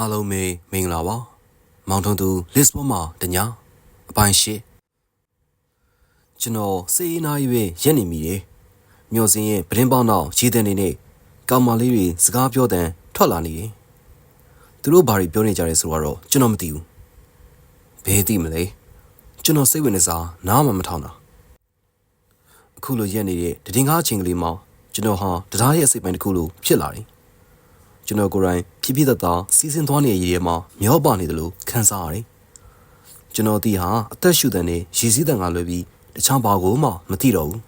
အားလုံးပဲမင်္ဂလာပါမောင်ထုံသူလစ်ဘွန်မှာတညာအပိုင်းရှိကျွန်တော်စေးနာရီပဲရက်နေမိတယ်မြို့စင်းရဲ့ပရင်ပေါင်းတော့ရည်တဲ့နေနဲ့ကောင်မလေးတွေစကားပြောတဲ့ထွက်လာနေတယ်သူတို့ဘာတွေပြောနေကြလဲဆိုတော့ကျွန်တော်မသိဘူးဘယ်သိမလဲကျွန်တော်စိတ်ဝင်နေစားနားမှမထောင်တာအခုလိုရက်နေတဲ့တည်ငါးချင်းကလေးမှာကျွန်တော်ဟာတရားရဲ့အစိတ်ပိုင်းတစ်ခုလိုဖြစ်လာတယ် ကျွန်တော်ကိုယ်တိုင်ဖြည်းဖြည်းသက်သာစီးစင်းသွားနေတဲ့ရည်ရဲမှာမျောပါနေတယ်လို့ခံစားရတယ်။ကျွန်တော်ဒီဟာအသက်ရှူတဲ့နဲ့ရည်စည်းတဲ့ငါလွယ်ပြီးတခြားဘာကိုမှမသိတော့ဘူး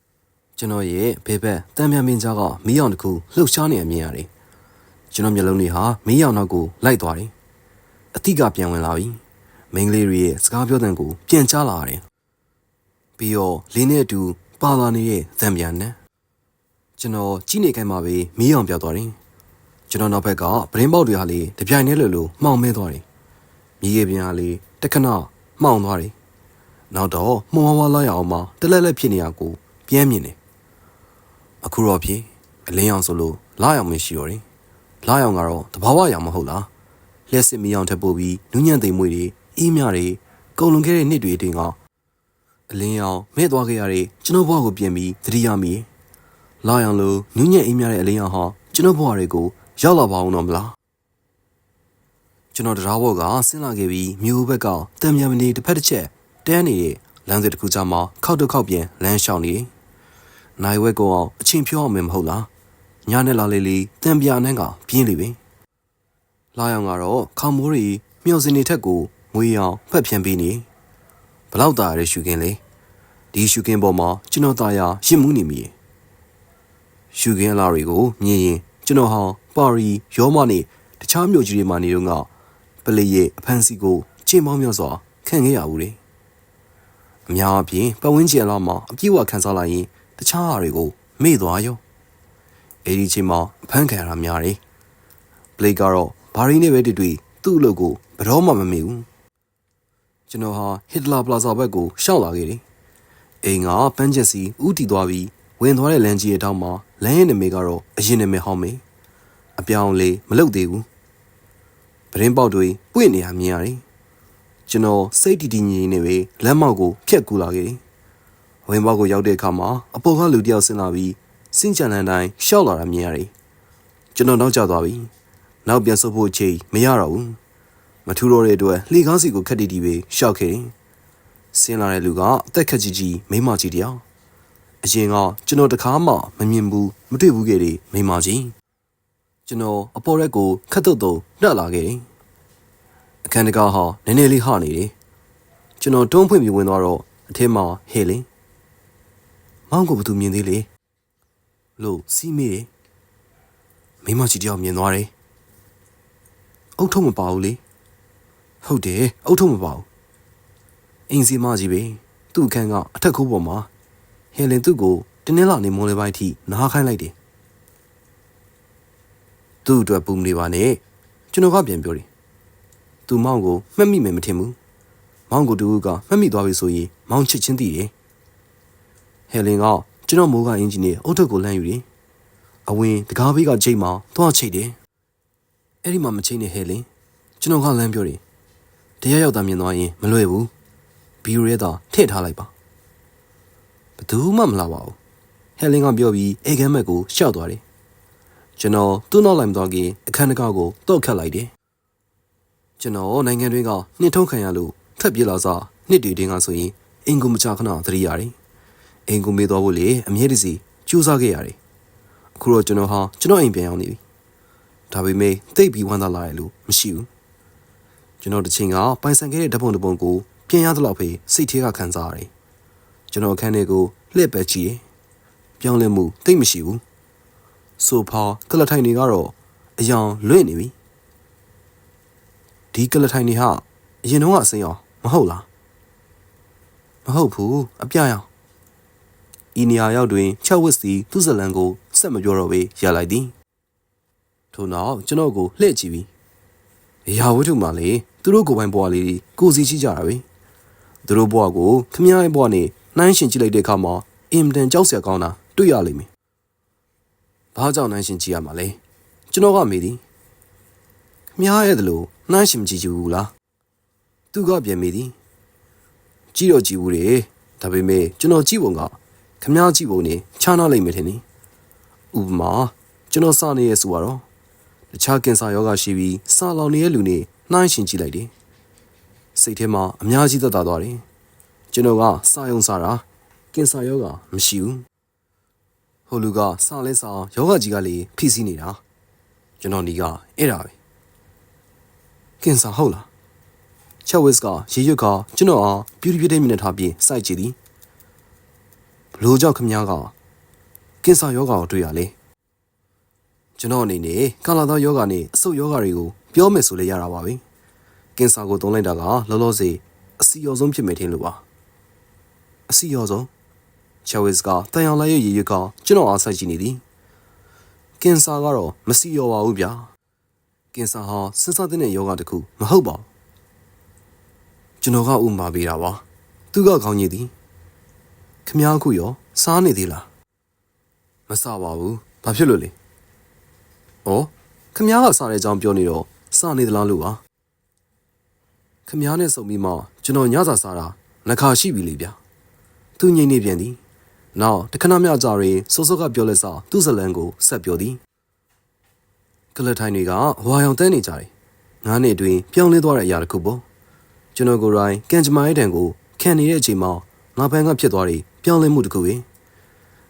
။ကျွန်တော်ရဲ့ဘေဘက်တမ်းမြန်မင်းကြားကမီးရောင်တစ်ခုလှုပ်ရှားနေအမြင်ရတယ်။ကျွန်တော်မျက်လုံးတွေဟာမီးရောင်နောက်ကိုလိုက်သွားတယ်။အသည့်ကပြန်ဝင်လာပြီ။မိန်းကလေးတွေရဲ့စကားပြောတဲ့ကိုပြန်ကြားလာရတယ်။ပြီးတော့လင်းနဲ့အတူပါလာနေတဲ့သံပြန်နဲ့ကျွန်တော်ကြည့်နေခိုင်းမှာပဲမီးရောင်ပြောက်သွားတယ်။ ကျွန်တော်နောက်ဘက်ကပရင်းပေါက်တွေဟာလေတပြိုင်တည်းလိုလိုမှောင်မဲသွားတယ်။မြေကြီးပြန်ဟာလေတခဏမှောင်သွားတယ်။နောက်တော့မှုံဝါးဝါးလိုက်အောင်မှတလက်လက်ဖြစ်နေရကိုပြန်မြင်တယ်။အခုတော့ဖြစ်အလင်းအောင်ဆိုလို့လာအောင်မရှိတော့တယ်။လာအောင်ကတော့တဘာဝရောင်မဟုတ်လား။လျှက်စစ်မီအောင်ထပ်ပို့ပြီးနူးညံ့သိမ်မွေတွေအေးမြတွေကုံလွန်ခဲ့တဲ့နှစ်တွေတင်ကအလင်းအောင်မဲ့သွားခဲ့ရတဲ့ကျွန်တော်ဘဝကိုပြင်ပြီးသတိရမိတယ်။လာအောင်လို့နူးညံ့အေးမြတဲ့အလင်းအောင်ဟာကျွန်တော်ဘဝတွေကို ရောက်လာပါအောင်တော့မလားကျွန်တော်တရားဘောကဆင်းလာခဲ့ပြီးမြို့ဘက်ကတံမြန်မနေတစ်ဖက်တစ်ချက်တန်းနေတဲ့လမ်းစဉ်တစ်ခုကြားမှာခောက်တော့ခောက်ပြန်လမ်းလျှောက်နေတယ်။နိုင်ဝဲကောအောင်အချင်းဖြောအောင်မဟုတ်လား။ညနဲ့လာလေးလေးတံပြာနှန်းကပြင်းလေပင်။လာအောင်ကတော့ခေါမိုးရီမြော်စင်နေထက်ကိုငွေအောင်ဖက်ဖြန်းပေးနေ။ဘလောက်တာရရှုကင်းလေ။ဒီရှုကင်းပေါ်မှာကျွန်တော်သားရရင့်မှုနေမိ။ရှုကင်းအလားတွေကိုမြင်ရင်ကျွန်တော်ဟာ ပါရီရောမနဲ့တခြားမြို့ကြီးတွေမှာနေတော့ကပလေရဲ့အဖန်စီကိုချိန်ပေါင်းများစွာခံခဲ့ရဘူးလေအများအပြားပတ်ဝန်းကျင်အလားမှာအပြည့်အဝခံစားလိုက်ရင်တခြားဟာတွေကိုမေ့သွားရောအဲ့ဒီချိန်မှာအဖန်ခံရတာများတယ်ပလေကတော့ဘာရီနဲ့ပဲတွေ့တွေ့သူ့အလုပ်ကိုဘယ်တော့မှမမေ့ဘူးကျွန်တော်ဟာဟစ်တလာပလာဇာဘက်ကိုရှောက်လာခဲ့တယ်အိမ်ကပန်းချက်စီဥတီသွားပြီးဝင်သွားတဲ့လမ်းကြီးရဲ့တောင်းမှာလမ်းရဲ့နာမည်ကတော့အရင်နာမည်ဟောင်းမေ အပြောင်းလေးမလုပ်သေးဘူးပရင်းပေါက်တွေပွင့်နေရမြင်ရတယ်ကျွန်တော်စိတ်တည်တည်ငြိမ်နေပဲလမ်းမောက်ကိုဖြတ်ကူလာခဲ့ဝင်ပေါက်ကိုရောက်တဲ့အခါမှာအပေါ်ကလူတယောက်ဆင်းလာပြီးစင်ချန်လန်တိုင်းရှောက်လာတာမြင်ရတယ်ကျွန်တော်နောက်ကျသွားပြီနောက်ပြန်ဆုပ်ဖို့အချိန်မရတော့ဘူးမထူတော့တဲ့အတွက်လှေကားစီကိုခက်တီတီပဲရှောက်ခဲ့ဆင်းလာတဲ့လူကအသက်ခက်ကြီးကြီးမိမကြီးတယောက်အရင်ကကျွန်တော်တခါမှမမြင်ဘူးမတွေ့ဘူးခဲ့တဲ့မိမကြီး ကျွန်တော်အပေါ်ရက်ကိုခတ်တုတ်တုံနှက်လာခဲ့တယ်အခန်းတကားဟာနည်းနည်းလေးဟနေတယ်ကျွန်တော်တွန်းဖွင့်ပြီးဝင်သွားတော့အထက်မှာဟဲ့လင်းမောင်ကိုဘသူမြင်သေးလေလို့စီးမိတယ်မိမကြီးတယောက်မြင်သွားတယ်အုတ်ထုံမပါဘူးလေဟုတ်တယ်အုတ်ထုံမပါဘူးအင်းစီမကြီးပဲသူ့အခန်းကအထက်ခိုးပေါ်မှာဟယ်လင်သူ့ကိုတင်းနှင်းလာနေမွန်လေးပိုင်းထိနားခိုင်းလိုက်တယ် သူ့အတွက်ပူမနေပါနဲ့ကျွန်တော်ကပြန်ပြောတယ်သူမောင်ကိုမှတ်မိမယ်မထင်ဘူးမောင်ကိုတူကမှတ်မိသွားပြီဆိုရင်မောင်ချစ်ချင်းတည်တယ်ဟယ်လင်ကကျွန်တော်မိုးကအင်ဂျင်နီယာအုတ်ထုတ်ကိုလှမ်းယူတယ်အဝင်တကားဘေးကချိန်မှာသွားချိတ်တယ်အဲ့ဒီမှာမချိန်နဲ့ဟယ်လင်ကျွန်တော်ကလမ်းပြောတယ်တရားရောက်တာမြင်သွားရင်မလွယ်ဘူးဘီရိုရဲတာထည့်ထားလိုက်ပါဘယ်သူမှမလာပါဘူးဟယ်လင်ကပြောပြီးအေဂမ်းမက်ကိုရှောက်သွားတယ် ကျွန်တော်သူ့နောက်လိုက်မသွားခင်အခန်းတကားကိုတော့ခတ်လိုက်တယ်ကျွန်တော်နိုင်ငံတွင်းကနှင်ထုတ်ခံရလို့ထွက်ပြေးလာစားနှစ်တွေတင်းကဆိုရင်အင်ကိုမချခဏသတိရတယ်အင်ကိုမေးသွားဖို့လေအမြဲတစေကြိုးစားခဲ့ရတယ်အခုတော့ကျွန်တော်ဟာကျွန်တော်အိမ်ပြန်ရောက်နေပြီဒါပေမဲ့တိတ်ပြီးဝမ်းသာလာတယ်လို့မရှိဘူးကျွန်တော်တစ်ချိန်ကပိုင်ဆိုင်ခဲ့တဲ့ဓပုံတပုံကိုပြန်ရသလောက်ပဲစိတ်ထဲကခံစားရတယ်ကျွန်တော်အခန်းထဲကိုလှည့်ပဲကြည့်ပြောင်းလဲမှုတိတ်မရှိဘူး ဆိုဖာကလထိုင်တွေကတော့အယောင်လွင့်နေပြီဒီကလထိုင်တွေဟာအရင်တော့အစိမ်းအောင်မဟုတ်လားမဟုတ်ဘူးအပြရောင်ဤနေရာရောက်တွင်ချက်ဝစ်စီသူ့ဇလန်ကိုဆက်မပြောတော့ပဲရလိုက်သည်ထို့နောက်ကျွန်တော်ကိုလှည့်ကြည့်ပြီးအရာဝတ္ထုမှလေသူတို့ကိုယ်ပိုင်ဘဝလေးကိုစီရှိကြတာပဲသူတို့ဘဝကိုခမည်းရဲ့ဘဝနဲ့နှိုင်းရှင်ကြည့်လိုက်တဲ့အခါမှာအင်တန်ကြောက်စရာကောင်းတာတွေ့ရလိမ့်မယ် ဘာကြောင့်နှိုင်းရှင်ကြည့်ရမှာလဲကျွန်တော်ကမေးသည်ခမြားရဲ့တလို့နှမ်းရှင်မကြည့်ကြဘူးလားသူကပြန်မိသည်ကြည့်တော့ကြည့်ဘူးလေဒါပေမဲ့ကျွန်တော်ကြည့်ပုံကခမားကြည့်ပုံနဲ့ခြားနာလိုက်မယ်ထင်တယ်ဥပမာကျွန်တော်စနေရဲ့ဆိုတော့တခြားကင်ဆာယောဂရှိပြီးစာလောင်နေတဲ့လူနေနှမ်းရှင်ကြည့်လိုက်တယ်စိတ်ထဲမှာအများကြီးသက်သာသွားတယ်ကျွန်တော်ကစာယုံစားတာကင်ဆာယောဂမရှိဘူး ဟိုလူကစာလဲစာယောဂကြီးကလေဖိစီးနေတာကျွန်တော်ဒီကအဲ့ဒါပဲကင်ဆာဟုတ်လားချက်ဝစ်ကရေရွက်ကကျွန်တော်အားပြူပြူတဲ့မျက်နှာထားပြီးစိုက်ကြည့်သည်ဘလို့ကြောင့်ခမ ्या ကကင်ဆာယောဂါကိုတွေ့ရလဲကျွန်တော်အနေနဲ့ကာလာသောယောဂါနဲ့အဆုတ်ယောဂါတွေကိုပြောမယ်ဆိုလဲရတာပါပဲကင်ဆာကိုသုံးလိုက်တာကလောလောဆယ်အစီရောဆုံးဖြစ်မယ်ထင်လို့ပါအစီရောဆုံး ချက်ဝစ်ကတန်ရောင်လိုက်ရဲ့ရေရွက်ကကျွန်တော်အားစိုက်ကြည့်နေသည်ကင်ဆာကတော့မစီရောပါဘူးဗျာကင်ဆာဟာစဉ်းစားတဲ့ယောဂါတစ်ခုမဟုတ်ပါဘူးကျွန်တော်ကဥမာပေးတာပါသူကခေါင်းကြီးသည်ခမားခုရော စားနေသေးလားမစားပါဘူးဘာဖြစ်လို့လဲဩခမားကစားတဲ့အကြောင်းပြောနေတော့စားနေသလားလို့ပါခမားနဲ့စုံပြီးမှကျွန်တော်ညစာစားတာနှခါရှိပြီလေဗျာသူငိမ့်နေပြန်သည် နောက်တခဏမြကြရင်စိုးစိုးကပြောလက်စားသူ့ဇလန်ကိုဆက်ပြောသည်ကလထိုင်တွေကဝါရောင်တန်းနေကြတယ်ငါးနှစ်အတွင်းပြောင်းလဲသွားတဲ့အရာတစ်ခုပေါ့ကျွန်တော်ကိုယ်တိုင်ကန်ဂျမိုင်းတန်ကိုခံနေတဲ့အချိန်မှာငါဘန်ကဖြစ်သွားတယ်ပြောင်းလဲမှုတစ်ခုပဲ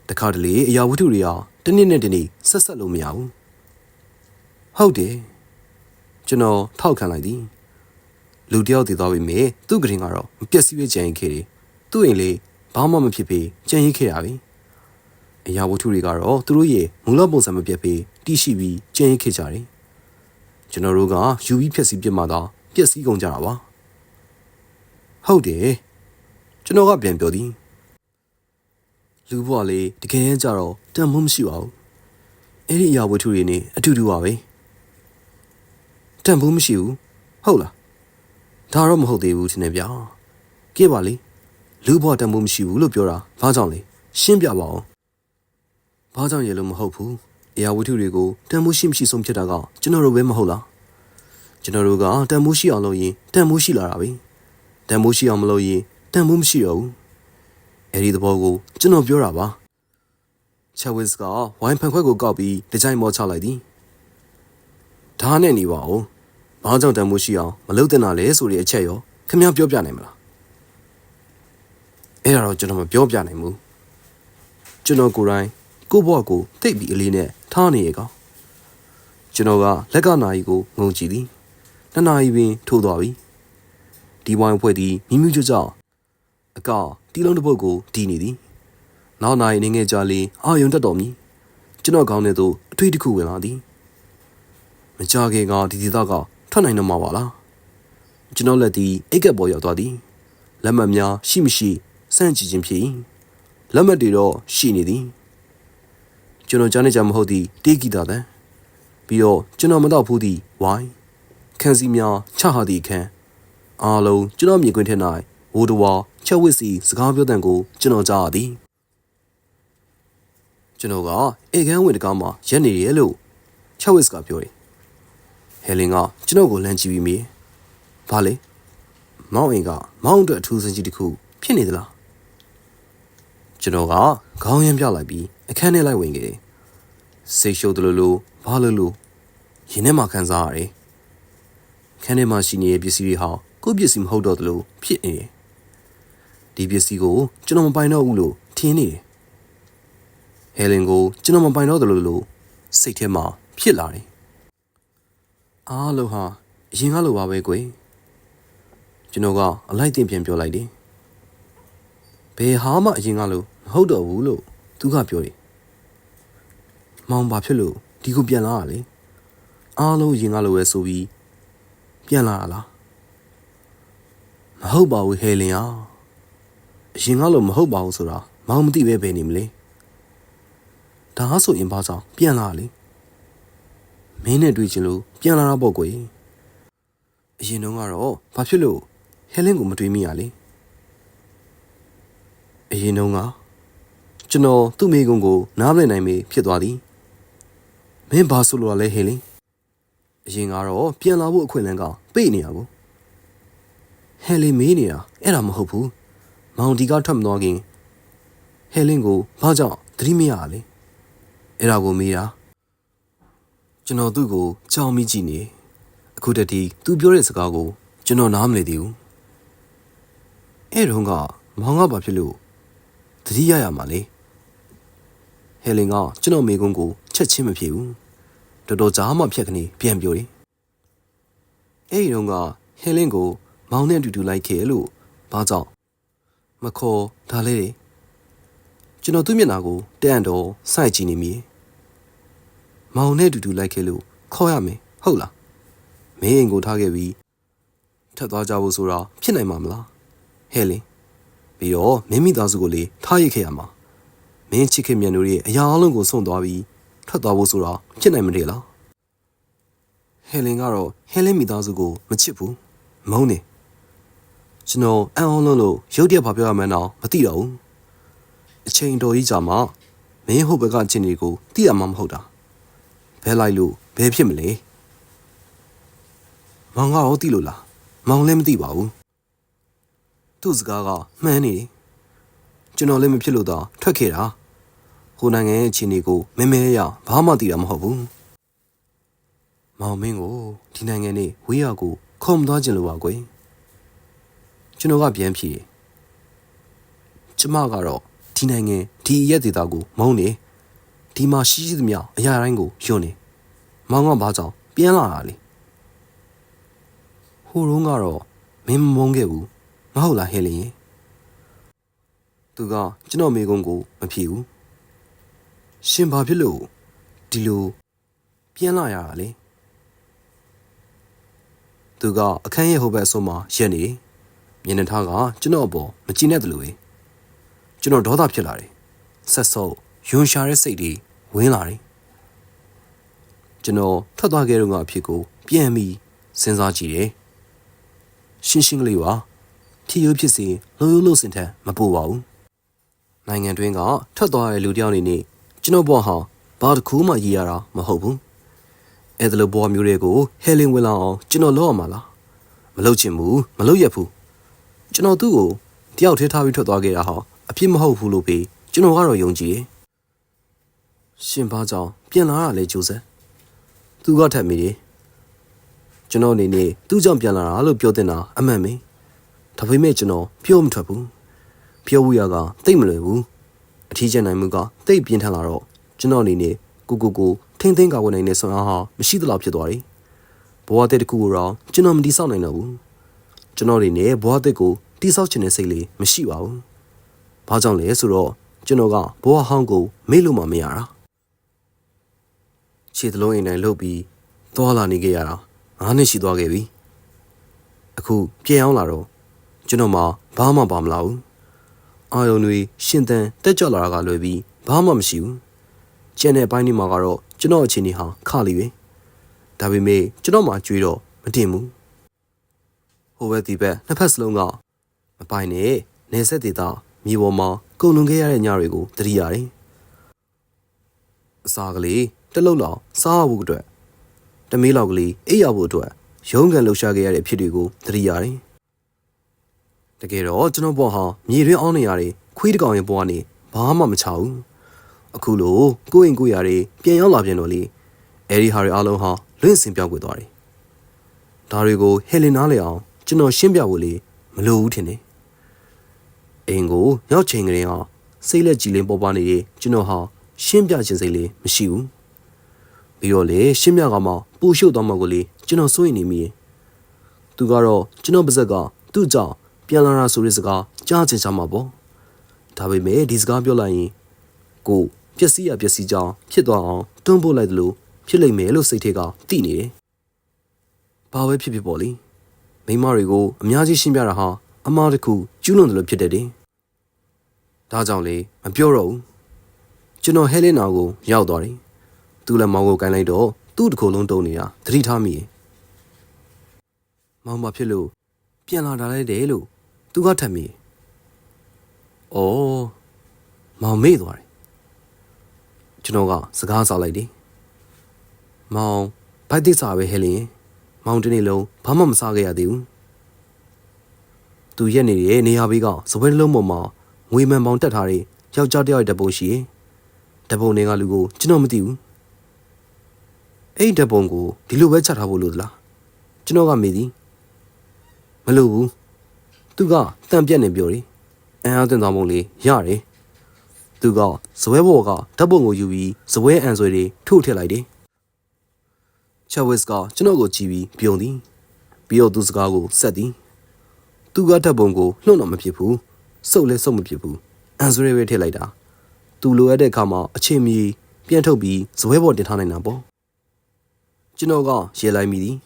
တခါတလေအရာဝတ္ထုတွေဟာတစ်နေ့နဲ့တစ်နေ့ဆက်ဆက်လို့မရဘူးဟုတ်တယ်ကျွန်တော်ထောက်ခံလိုက်သည်လူတယောက်တည်သွားပြီမေသူ့ကရင်ကတော့မပျက်စီးပဲကြံရင်ခဲ့တယ်သူ့အိမ်လေး ဘာမှမဖြစ်ပေကြံရင်ခဲ့ရပြီအရာဝတ္ထုတွေကတော့သူတို့ရဲ့မူလပုံစံမပြတ်ပေတိရှိပြီးကြံရင်ခဲ့ကြတယ်ကျွန်တော်တို့ကယူပြီးဖြက်စီးပြစ်မှသာပျက်စီးကုန်ကြတာပါဟုတ်တယ်ကျွန်တော်ကပြန်ပြောသည်လူဘွားလေးတကယ်ကြတော့တန်မိုးမရှိပါဘူးအဲ့ဒီအရာဝတ္ထုတွေနဲ့အတူတူပါပဲတန်ဖိုးမရှိဘူးဟုတ်လားဒါတော့မဟုတ်သေးဘူးထင်တယ်ဗျာကြည့်ပါလေ လူဘွားတန်ဖိုးမရှိဘူးလို့ပြောတာဘာကြောင့်လဲရှင်းပြပါအောင်ဘာကြောင့်ရေလို့မဟုတ်ဘူးအရာဝတ္ထုတွေကိုတန်ဖိုးရှိမရှိဆုံးဖြစ်တာကကျွန်တော်တို့ပဲမဟုတ်လားကျွန်တော်တို့ကတန်ဖိုးရှိအောင်လုပ်ရင်တန်ဖိုးရှိလာတာပဲတန်ဖိုးရှိအောင်မလုပ်ရင်တန်ဖိုးမရှိတော့ဘူးအဲဒီသဘောကိုကျွန်တော်ပြောတာပါချက်ဝစ်ကဝိုင်းဖန်ခွက်ကိုကောက်ပြီးဒီဇိုင်းမောချလိုက်သည်ဒါနဲ့နေပါဦးဘာကြောင့်တန်ဖိုးရှိအောင်မလုပ်တင်တာလဲဆိုတဲ့အချက်ရောခင်ဗျားပြောပြနိုင်မလား အဲ့ဒါတော့ကျွန်တော်မပြောပြနိုင်ဘူးကျွန်တော်ကိုယ်တိုင်ကိုယ့်ဘဝကိုတိတ်ပြီးအလေးနဲ့ထားနေရကောင်ကျွန်တော်ကလက်ကနာရီကိုငုံကြည့်သည်နှစ်နာရီပင်ထိုးသွားပြီဒီဝိုင်းဖွဲ့သည်မိမိကြောင့်အကောတီလုံးတစ်ပုတ်ကိုတီးနေသည်နောက်နိုင်နေငယ်ကြလေအာယုံတက်တော်မူကျွန်တော်ကောင်းတဲ့သို့အထွေးတစ်ခုဝင်လာသည်မကြခင်ကဒီဒီသားကထွက်နိုင်တော့မှာပါလားကျွန်တော်လက်သည်အိတ်ကပ်ပေါ်ရောက်သွားသည်လက်မှတ်များရှိမရှိ စမ်းကြည့်ခြင်းဖြစ်လက်မှတ်တွေတော့ရှိနေသည်ကျွန်တော်ကြားနေကြမဟုတ်သည့်တေးဂီတာတန်ပြီးတော့ကျွန်တော်မတော့ဘူးသည့်ဝိုင်းခန်းစီများချဟာသည့်ခန်းအားလုံးကျွန်တော်မြင်ကွင်းထဲ၌ဝိုးတဝါချက်ဝစ်စီစကားပြောတဲ့ကိုကျွန်တော်ကြားရသည်ကျွန်တော်ကအေကန်းဝင်တကားမှာရက်နေရဲလို့ချက်ဝစ်ကပြောတယ်ဟယ်လင်ကကျွန်တော်ကိုလမ်းကြည့်ပြီးမေးဘာလဲမောင်အိမ်ကမောင်အတွက်အထူးစင်ကြီးတစ်ခုဖြစ်နေသလား ကျွန်တော်ကခေါင်းရမ်းပြလိုက်ပြီးအခန်းထဲလိုက်ဝင်ခဲ့တယ်စိတ်ရှုပ်တယ်လို့လို့ဘာလို့လို့ရင်ထဲမှာခံစားရတယ်ခန်းထဲမှာရှိနေတဲ့ပစ္စည်းတွေဟာကိုယ့်ပစ္စည်းမဟုတ်တော့တယ်လို့ဖြစ်နေတယ်ဒီပစ္စည်းကိုကျွန်တော်မပိုင်တော့ဘူးလို့ထင်နေတယ်ဟယ်လင်ကိုကျွန်တော်မပိုင်တော့တယ်လို့လို့စိတ်ထဲမှာဖြစ်လာတယ်အားလုံးဟာအရင်ကလိုပါပဲကွယ်ကျွန်တော်ကအလိုက်တင်ပြန်ပြောလိုက်တယ်ဘယ်ဟာမှအရင်ကလို မဟုတ်တော့ဘူးလို့သူကပြောတယ်မောင်ဘာဖြစ်လို့ဒီကိုပြန်လာရလဲအားလုံးရင်ကလိုပဲဆိုပြီးပြန်လာလားမဟုတ်ပါဘူးဟဲလင်ဟာအရင်ကလိုမဟုတ်ပါဘူးဆိုတာမောင်မသိပဲပဲနေမလဲဒါဆိုရင်ဘာကြောင့်ပြန်လာလဲမင်းနဲ့တွေ့ချင်လို့ပြန်လာတာပေါ့ကွယ်အရင်တုန်းကတော့ဘာဖြစ်လို့ဟဲလင်ကိုမတွေ့မိရလဲအရင်တုန်းက ကျွန်တော်သူ့မိကုံကိုနားမလည်နိုင်မေဖြစ်သွားသည်မင်းဘာဆိုလိုလဲဟဲလင်အရင်ကတော့ပြန်လာဖို့အခွင့်အလမ်းကပေးနေရကိုဟယ်လီမေးနေတာအဲ့ဒါမဟုတ်ဘူးမောင်ဒီကထွက်မသွားခင်ဟယ်လင်ကိုဘာကြောင့်သတိမရလဲအဲ့ဒါကိုမေးတာကျွန်တော်သူ့ကိုကြောင်မိကြည့်နေအခုတည်းကသူပြောတဲ့စကားကို ကျွန်တော်နားမလည်သေးဘူးအဲ့တုန်းကမောင်ကဘာဖြစ်လို့သတိရရမှာလဲ ဟယ်လင်ကကျွန်တော်မိကုန်းကိုချက်ချင်းမဖြစ်ဘူးတော်တော်ကြားမှဖြတ်ကနေပြန်ပြောတယ်အဲ့ဒီတုန်းကဟယ်လင်ကို မောင်နဲ့အတူတူလိုက်ခဲ့လို့ဘာကြောင့်မခေါ်ဒါလေးတွေကျွန်တော်သူ့မျက်နှာကိုတန်တော်စိုက်ကြည့်နေမိမောင်နဲ့အတူတူလိုက်ခဲ့လို့ခေါ်ရမယ်ဟုတ်လားမင်းအိမ်ကိုထားခဲ့ပြီးထပ်သွားကြဖို့ဆိုတာဖြစ်နိုင်မှာမလားဟဲ့လေပြီးတော့မင်းမိသားစုကိုလေထားရခဲ့ရမှာ မင်းချစ်ခင်မြန်တို့ရဲ့အရာအလုံးကိုဆုံးသွားပြီးထွက်သွားဖို့ဆိုတာဖြစ်နိုင်မတယ်လားဟဲလင်ကတော့ဟဲလင်မိသားစုကိုမချစ်ဘူးမုန်းနေကျွန်တော်အံ့ဩလုံးလို့ရုတ်တရက်ဘာပြောရမှန်းတော့မသိတော့ဘူးအချိန်တော်ကြီးကြာမှမင်းဟိုဘက်ကချင်းတွေကိုသိရမှာမဟုတ်တာဘဲလိုက်လို့ဘဲဖြစ်မလဲမောင်ကတော့သိလို့လားမောင်လည်းမသိပါဘူးသူ့စကားကမှန်းနေတယ်ကျွန်တော်လည်းမဖြစ်လို့တော့ထွက်ခဲ့တာ ဟိုနိုင်ငံရဲ့အခြေအနေကိုမဲမဲရဘာမှသိတာမဟုတ်ဘူးမောင်မင်းကိုဒီနိုင်ငံနဲ့ဝေးရကိုခုံမသွားခြင်းလို့ပါကွယ်ကျွန်တော်ကပြန်ဖြေကျမကတော့ဒီနိုင်ငံဒီရက်ဒေတာကိုမုန်းနေဒီမှာရှိရှိသမျှအရာတိုင်းကိုယွန်းနေမောင်ကဘာကြောင့်ပြန်လာတာလဲဟိုတုန်းကတော့မင်းမမုန်းခဲ့ဘူးမဟုတ်လားဟဲလင်းသူကကျွန်တော်မိကုန်းကိုမဖြေဘူး ရှင်ဘာဖြစ်လို့ဒီလိုပြန်လာရတာလဲသူကအခန်းရဲ့ဟိုဘက်အဆုံးမှာရက်နေမျက်နှာထားကကျွန်တော်အပေါ်မကြည့်နဲ့တလို့ပဲကျွန်တော်ဒေါသဖြစ်လာတယ်ဆက်ဆုပ်ယွန်ရှာတဲ့စိတ်တွေဝင်လာတယ်ကျွန်တော်ထွက်သွားခဲ့တော့ငါအဖြစ်ကို ပြန်ပြီးစဉ်းစားကြည့်တယ်ရှင်းရှင်းကလေးပါဖြစ်ရိုးဖြစ်စီလိုရိုးလို့စင်ထက်မပူပါဘူးနိုင်ငံတွင်းကထွက်သွားတဲ့လူတယောက်အနေနဲ့ ကျွန်တော်ဘဝဟာဘာတစ်ခုမှရည်ရတာမဟုတ်ဘူးအဲ့ဒါလိုဘဝမျိုးတွေကိုဟဲလင်ဝင်လာအောင်ကျွန်တော်လုပ်ရမှာလားမလုပ်ချင်ဘူးမလုပ်ရဘူးကျွန်တော်သူ့ကိုတယောက်ထဲထားပြီးထွက်သွားခဲ့တာဟာအဖြစ်မဟုတ်ဘူးလို့ပြီးကျွန်တော်ကတော့ယုံကြည်တယ်ရှင်ဘာကြောင့်ပြန်လာတာလဲဂျိုးဆက်သူကထပ်မိတယ်ကျွန်တော်အနေနဲ့သူ့ကြောင့်ပြန်လာတာလို့ပြောတင်တာအမှန်ပဲဒါပေမဲ့ကျွန်တော်ပြောမထွက်ဘူးပြောဝူရကတိတ်မလွယ်ဘူး အထီးကျန်နိုင်မှုကတိတ်ပြင်းထန်လာတော့ကျွန်တော်အနေနဲ့ကိုကိုကိုထိမ့်သိမ့်ကာဝယ်နိုင်တဲ့ဆွမ်းအားဟာမရှိသလောက်ဖြစ်သွားတယ်ဘဝတစ်ခုကိုတော့ကျွန်တော်မတိဆောက်နိုင်တော့ဘူးကျွန်တော်အနေနဲ့ဘဝတစ်ကိုတိဆောက်ချင်တဲ့စိတ်လေးမရှိပါဘူးဘာကြောင့်လဲဆိုတော့ကျွန်တော်ကဘဝဟောင်းကိုမေ့လို့မှမရတာခြေသလုံးအိမ်တိုင်းလှုပ်ပြီးသွားလာနေခဲ့ရတာငါးနှစ်ရှိသွားခဲ့ပြီအခုပြန်အောင်လာတော့ကျွန်တော်မှဘာမှပါမလာဘူး အာယုံတွေရှင်သန်တက်ကြွလာတာကလွယ်ပြီးဘာမှမရှိဘူးကျန်တဲ့ဘိုင်းဒီမှာကတော့ကျွန်တော်အခြေအနေဟာခလီပဲဒါပေမဲ့ကျွန်တော်မှကြွေးတော့မတင်ဘူးဟိုဘက်ဒီဘက်နှစ်ဖက်စလုံးကမပိုင်နဲ့နေဆက်ဒေတာမြေပေါ်မှာကုန်လွန်ခဲ့ရတဲ့ညတွေကိုတတိရတယ်အစာကလေးတစ်လုံးလောက်စားဖို့အတွက်တမီးလောက်ကလေးအိပ်ရဖို့အတွက်ရုံးကန်လှူရှာခဲ့ရတဲ့ဖြစ်တွေကိုတတိရတယ် တကယ်တော့ကျွန်တော်ဘဝဟာမြေရင်းအောင်နေရတယ်ခွေးတကောင်ရဲ့ဘဝနေဘာမှမချဘူးအခုလိုကိုယ့်အိမ်ကိုယ်ရာတွေပြန်ရောက်လာပြန်တော့လေအဲဒီဟာတွေအားလုံးဟာလွင့်စင်ပြောင်းကွယ်သွားတယ်ဒါတွေကိုဟယ်လင်နားလေအောင်ကျွန်တော်ရှင်းပြဖို့လေမလိုဘူးထင်တယ်အိမ်ကိုရောက်ချိန်ကလေးဟာစိတ်လက်ကြည်လင်းပေါ်ပါနေတဲ့ကျွန်တော်ဟာရှင်းပြခြင်းစိတ်လေးမရှိဘူးပြီးတော့လေရှင်းပြကမှပူရှုပ်သွားမှကိုလေကျွန်တော်စိုးရိမ်နေမိရင်သူကတော့ကျွန်တော်ပါဇက်ကသူ့ကြောင့် ပြန်လာတာဆိုတဲ့စကားကြားချင်ချမှာပေါ့ဒါပေမဲ့ဒီစကားပြောလိုက်ရင်ကိုပျက်စီးရပျက်စီးကြောင်းဖြစ်သွားအောင်တွန်းပို့လိုက်တယ်လို့ဖြစ်လိမ့်မယ်လို့စိတ်ထဲကသိနေတယ်ဘာပဲဖြစ်ဖြစ်ပေါ့လေမိမတွေကိုအများကြီးရှင်းပြတာဟာအမားတစ်ခုကျူးလွန်တယ်လို့ဖြစ်တတ်တယ်ဒါကြောင့်လေမပြောတော့ဘူးကျွန်တော်ဟဲလင်နာကိုရောက်သွားတယ်သူလည်းမောင်ကိုကန်လိုက်တော့သူ့တစ်ခုလုံးတုံနေတာသတိထားမိရင်မောင်မဖြစ်လို့ပြန်လာတာလဲတယ်လို့ သူကထပ်မိ။အော်မောင်မေ့သွားတယ်။ကျွန်တော်ကစကားဆောက်လိုက်တယ်။မောင်ဘဘိုက်သစ္စာပဲဟဲလင်းမောင်တနေ့လုံးဘာမှမစားခဲ့ရသေးဘူးသူရက်နေတဲ့နေရာဘေးကစပွဲတစ်လုံးပေါ်မှာငွေမှန်ပေါင်တက်ထားတဲ့ယောက်ျားတစ်ယောက်ရဲ့ဓပုံရှိရင်ဓပုံတွေကလူကိုကျွန်တော်မသိဘူးအဲ့ဒီဓပုံကိုဒီလိုပဲချထားဖို့လို့သလားကျွန်တော်ကမေးသည်မလို့ဘူး သူကတန်ပြက်နေပြောတယ်အန်အားတင်သွားပုံလေးရတယ်သူကဇပွဲဘော်ကဓပုံကိုယူပြီးဇပွဲအန်ဆွေတွေထုတ်ထည့်လိုက်တယ်ချဝစ်ကကျွန်တော်ကိုကြည့်ပြီးပြုံးသည်ပြီးတော့သူစကားကိုဆက်သည်သူကဓပုံကိုလှုပ်တော့မဖြစ်ဘူးစုပ်လဲစုပ်မဖြစ်ဘူးအန်ဆွေတွေပဲထည့်လိုက်တာသူလိုအပ်တဲ့အခါမှာအချိန်မီပြန်ထုတ်ပြီးဇပွဲဘော်တင်ထားနိုင်တာပေါ့ကျွန်တော်ကရေလိုက်မိသည်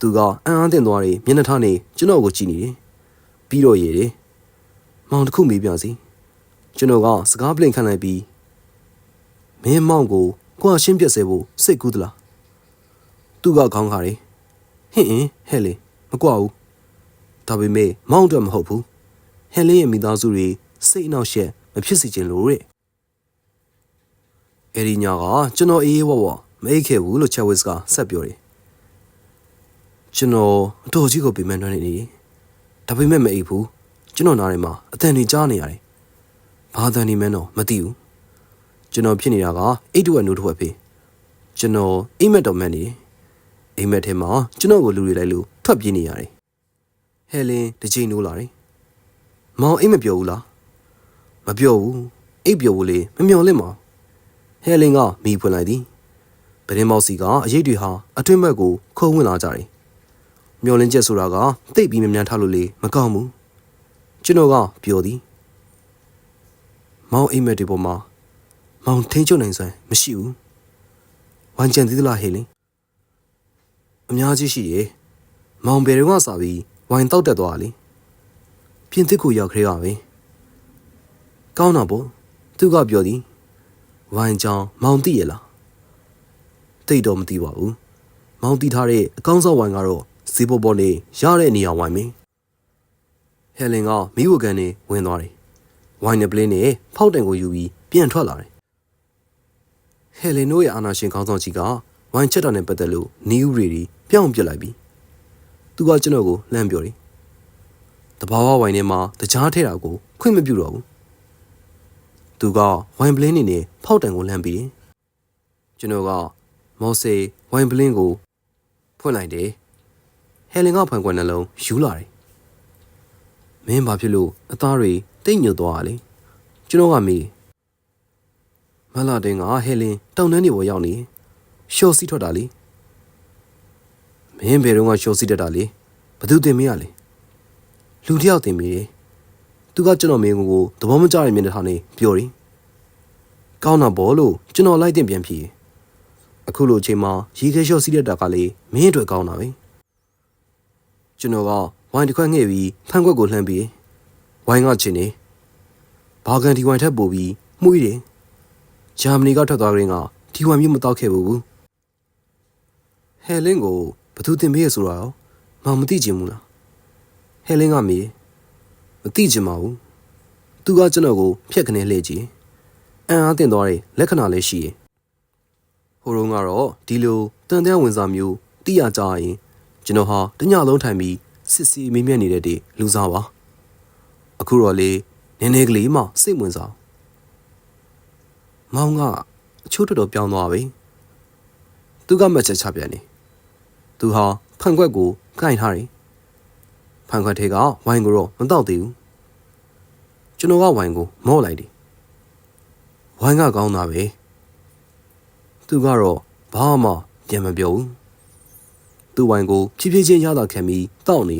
သူကအန်အားတင်သွားတယ်မျက်နှာထားနေကျွန်တော်ကိုကြည့်နေတယ် ပြီးတော့ရေတယ်မောင်တစ်ခုမေးပြစီကျွန်တော်ကစကားပလင်ခံလိုက်ပြီးမင်းမောင်ကိုကိုကရှင်းပြစေဖို့စိတ်ကူးသလားသူကခေါင်းခါတယ်ဟင့်အင်းဟဲ့လေမကွာဘူးဒါပေမဲ့မောင်အတွက်မဟုတ်ဘူးဟဲ့လေးရဲ့မိသားစုတွေစိတ်အနှောက်အယှက်မဖြစ်စေချင်လို့တဲ့အဲဒီညကကျွန်တော်အေးအေးဝဝမအိတ်ခဲ့ဘူးလို့ချက်ဝစ်ကဆက်ပြောတယ်ကျွန်တော်အတော်ကြီးကိုပြမနှွှမ်းနေနေတယ် ဒါပေမဲ့မအိတ်ဘူးကျွန်တော်နားထဲမှာအတန်တွေကြားနေရတယ်ဘာတန်နေမှန်းတော့မသိဘူးကျွန်တော်ဖြစ်နေတာကအိတ်တူဝက်နိုးတစ်ဝက်ဖေးကျွန်တော်အိမ်မက်တော်မှန်နေတယ်အိမ်မက်ထဲမှာကျွန်တော်ကိုလူတွေလိုက်လို့ထွက်ပြေးနေရတယ်ဟဲလင်းတစ်ချိန်နိုးလာတယ်မောင်အိမ်မပြောဘူးလားမပြောဘူးအိတ်ပြောဘူးလေမမျော်လင့်ပါဟဲလင်းကမိဖွင့်လိုက်သည်ပရင်မောက်စီကအရေးတွေဟာအတွင်းဘက်ကိုခုံဝင်လာကြတယ် မျော်လင့်ချက်ဆိုတာကတိတ်ပြီးမြန်မြန်ထားလို့လေမကောင်းဘူးကျွန်တော်ကပြောသည်မောင်အိမ်မက်တွေပေါ်မှာမောင်ထင်းချုပ်နိုင်စွမ်းမရှိဘူးဝမ်းကြံသေးသလားဟေလင်းအများကြီးရှိတယ်မောင်ဘယ်တော့မှစပြီးဝိုင်တောက်တက်သွားလေပြင်သစ်ကိုရောက်ခရဲကပဲကောင်းတာပေါ့သူကပြောသည်ဝိုင်ကြောင်မောင်သိရလားတိတ်တော့မသိပါဘူးမောင်တီးထားတဲ့အကောင်းဆုံးဝိုင်ကတော့ ဇီပေါ်ပေါ်နေရတဲ့နေရာဝိုင်မင်းဟဲလင်ကမိဝကန်နေဝင်သွားတယ်ဝိုင်နဲ့ပလင်းနဲ့ဖောက်တန်ကိုယူပြီးပြန်ထွက်လာတယ်ဟဲလင်တို့ရဲ့အာနာရှင်ခေါင်းဆောင်ကြီးကဝိုင်ချက်တာနဲ့ပတ်သက်လို့နီးဥရီတွေပြောင်းပြစ်လိုက်ပြီးသူကကျွန်တော်ကိုလှမ်းပြောတယ်တဘာဝဝိုင်ထဲမှာတကြားထဲတာကိုခွင့်မပြုတော့ဘူးသူကဝိုင်ပလင်းနေနဲ့ဖောက်တန်ကိုလှမ်းပြီးကျွန်တော်ကမော်စေဝိုင်ပလင်းကိုဖွင့်လိုက်တယ် ဟယ်လင်ကဖွင့်ခွင့်နှလုံးယူလာတယ်မင်းဘာဖြစ်လို့အသားတွေတိတ်ညွတ်သွားတာလဲကျွန်တော်ကမေးမလာတင်ကဟယ်လင်တောင်တန်းတွေပေါ်ရောက်နေရှော့စီထွက်တာလေမင်းဘယ်တော့မှရှော့စီတတ်တာလေဘသူတင်မရလဲလူတယောက်တင်မိတယ်သူကကျွန်တော်မင်းကိုသဘောမကျတဲ့မျက်နှာထားနေပြောတယ်ကောင်းတာဘောလို့ကျွန်တော်လိုက်တင်ပြန်ဖြေအခုလိုအချိန်မှာရေခဲလျှော့စီးတဲ့တာကလေမင်းအတွက်ကောင်းတာပဲ ကျွန်တော်ကဝိုင်းတစ်ခွက်ငှဲ့ပြီးဖန်ခွက်ကိုလှမ်းပြီးဝိုင်းကချင်နေဘာကန်ဒီဝိုင်းထက်ပိုပြီးမှုီးတယ်ဂျာမနီကထွက်သွားကြရင်ကဒီဝိုင်းမျိုးမတောက်ခဲ့ဘူးဟဲလင်းကိုဘသူတင်ပေးရဆိုတော့မမသိချင်ဘူးလားဟဲလင်းကမေးမသိချင်ပါဘူးသူကကျွန်တော်ကိုဖျက်ခနဲလှည့်ကြည့်အံ့အားတင်သွားတဲ့လက္ခဏာလည်းရှိရဲ့ဟိုတုန်းကတော့ဒီလိုတန်တဲ့ဝင်စားမျိုးတိရကြရင် ကျွန်တော်ဟာတညလုံးထိုင်ပြီးစစ်စီမေးမြန်းနေတဲ့တေလူစားပါအခုတော့လေနည်းနည်းကလေးမှစိတ်ဝင်စားမောင်ကအချိုးတော်တော်ပြောင်းသွားပြီသူကမှတ်ချက်ချပြန်နေသူဟာဖန်ခွက်ကိုကိုင်ထားတယ်ဖန်ခွက်ထဲကဝိုင်းကိုတော့မတော့သေးဘူးကျွန်တော်ကဝိုင်းကိုမော့လိုက်တယ်ဝိုင်းကကောင်းတာပဲသူကတော့ဘာမှပြန်မပြောဘူး သူ့ဝိုင်းကိုဖြည်းဖြည်းချင်းရတာခံပြီးတောက်နေ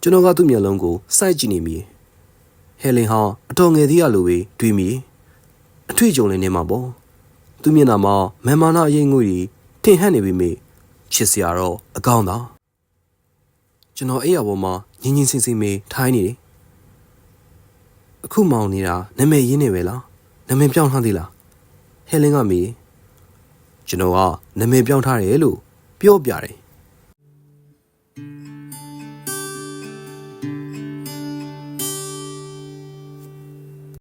ကျွန်တော်ကသူ့မျက်လုံးကိုစိုက်ကြည့်နေမိဟဲလင်ဟာအတော်ငယ်သေးရလိုပဲတွေးမိအထွေကြုံလေးနေမှာပေါ့သူမျက်နှာမှာမန်မာနာအရင်ငွေကြီးထင်ဟပ်နေပြီမေချစ်စရာတော့အကောင်းသာကျွန်တော်အဲ့ရပေါ်မှာညင်ညင်စင်စင်မေးထိုင်းနေတယ်အခုမောင်နေတာနာမည်ရင်းနေပဲလားနာမည်ပြောင်းထားသေးလားဟဲလင်းကမေးကျွန်တော်ကနာမည်ပြောင်းထားတယ်လို့ ပြောပြတယ်